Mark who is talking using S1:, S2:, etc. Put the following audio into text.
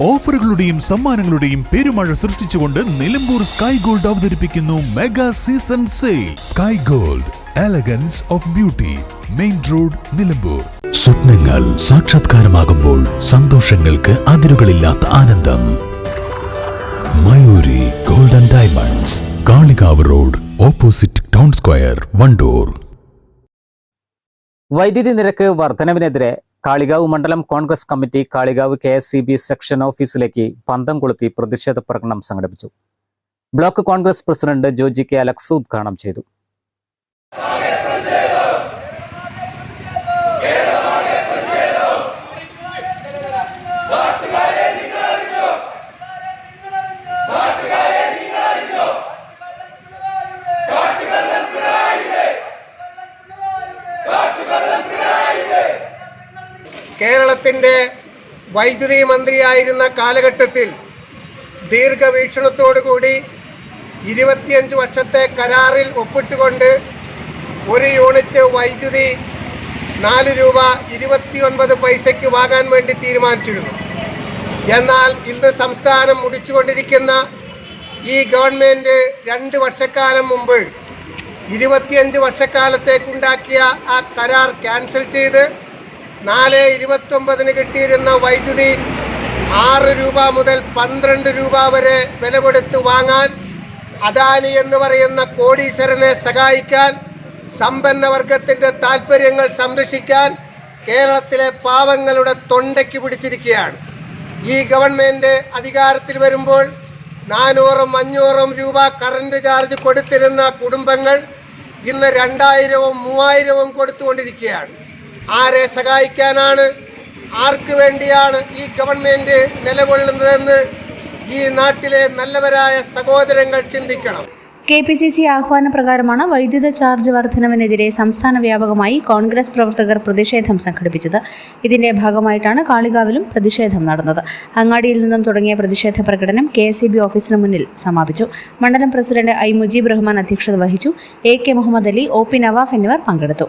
S1: ഓഫറുകളുടെയും സമ്മാനങ്ങളുടെയും പെരുമഴ സൃഷ്ടിച്ചുകൊണ്ട് നിലമ്പൂർ സ്കൈ ഗോൾഡ് അവതരിപ്പിക്കുന്നു mega season sale. Sky Gold elegance of beauty main road Nilambur.
S2: സ്വപ്നങ്ങൾ സാക്ഷാത്കാരമാകുമ്പോൾ സന്തോഷങ്ങൾക്ക് അതിരുകളില്ലാത്ത ആനന്ദം. Mayuri Golden Diamonds Kalikavu road opposite town square Wandoor.
S3: വൈദ്യുതി നിരക്ക് വർധനവിനെതിരെ കാളികാവ് മണ്ഡലം Congress committee Kalikavu K section ഓഫീസിലേക്ക് പന്തം കൊളുത്തി പ്രതിഷേധ പ്രകടനം സംഘടിപ്പിച്ചു. Block Congress president Joji K Alex ഉദ്ഘാടനം ചെയ്തു.
S4: കേരളത്തിന്റെ വൈദ്യുതി മന്ത്രിയായിരുന്ന കാലഘട്ടത്തിൽ ദീർഘവീക്ഷണത്തോടുകൂടി ഇരുപത്തിയഞ്ച് വർഷത്തെ കരാറിൽ ഒപ്പിട്ടുകൊണ്ട് ഒരു യൂണിറ്റ് വൈദ്യുതി നാല് രൂപ ഇരുപത്തിയൊൻപത് പൈസയ്ക്ക് വാങ്ങാൻ വേണ്ടി തീരുമാനിച്ചിരുന്നു. എന്നാൽ ഇന്ന് സംസ്ഥാനം മുടിച്ചുകൊണ്ടിരിക്കുന്ന ഈ ഗവൺമെന്റ് രണ്ട് വർഷക്കാലം മുമ്പ് ഇരുപത്തിയഞ്ച് വർഷക്കാലത്തേക്കുണ്ടാക്കിയ ആ കരാർ ക്യാൻസൽ ചെയ്ത് നാല് ഇരുപത്തൊമ്പതിന് കിട്ടിയിരുന്ന വൈദ്യുതി ആറ് രൂപ മുതൽ പന്ത്രണ്ട് രൂപ വരെ വില കൊടുത്ത് വാങ്ങാൻ അദാനി എന്ന് പറയുന്ന കോടീശ്വരനെ സഹായിക്കാൻ സമ്പന്ന വർഗത്തിന്റെ താല്പര്യങ്ങൾ സംരക്ഷിക്കാൻ കേരളത്തിലെ പാവങ്ങളുടെ തൊണ്ടയ്ക്ക് പിടിച്ചിരിക്കുകയാണ്. ഈ ഗവൺമെന്റ് അധികാരത്തിൽ വരുമ്പോൾ നാനൂറും അഞ്ഞൂറും രൂപ കറണ്ട് ചാർജ് കൊടുത്തിരുന്ന കുടുംബങ്ങൾ ഇന്ന് രണ്ടായിരവും മൂവായിരവും കൊടുത്തുകൊണ്ടിരിക്കുകയാണ്. ആരെ സഹായിക്കാനാണ്? ആർക്ക് വേണ്ടിയാണ് ഈ ഗവൺമെന്റ് നിലകൊള്ളുന്നതെന്ന് ഈ നാട്ടിലെ നല്ലവരായ സഹോദരങ്ങൾ ചിന്തിക്കണം.
S5: കെ പി സി സി ആഹ്വാന പ്രകാരമാണ് വൈദ്യുത ചാർജ് വർധനവിനെതിരെ സംസ്ഥാന വ്യാപകമായി കോൺഗ്രസ് പ്രവർത്തകർ പ്രതിഷേധം സംഘടിപ്പിച്ചത്. ഇതിന്റെ ഭാഗമായിട്ടാണ് കാളികാവിലും പ്രതിഷേധം നടന്നത്. അങ്ങാടിയിൽ നിന്നും തുടങ്ങിയ പ്രതിഷേധ പ്രകടനം കെ എസ് ബി ഓഫീസിന് മുന്നിൽ സമാപിച്ചു. മണ്ഡലം പ്രസിഡന്റ് ഐ മുജീബ് റഹ്മാൻ അധ്യക്ഷത വഹിച്ചു. A K Muhammad Ali O P Nawaf എന്നിവർ പങ്കെടുത്തു.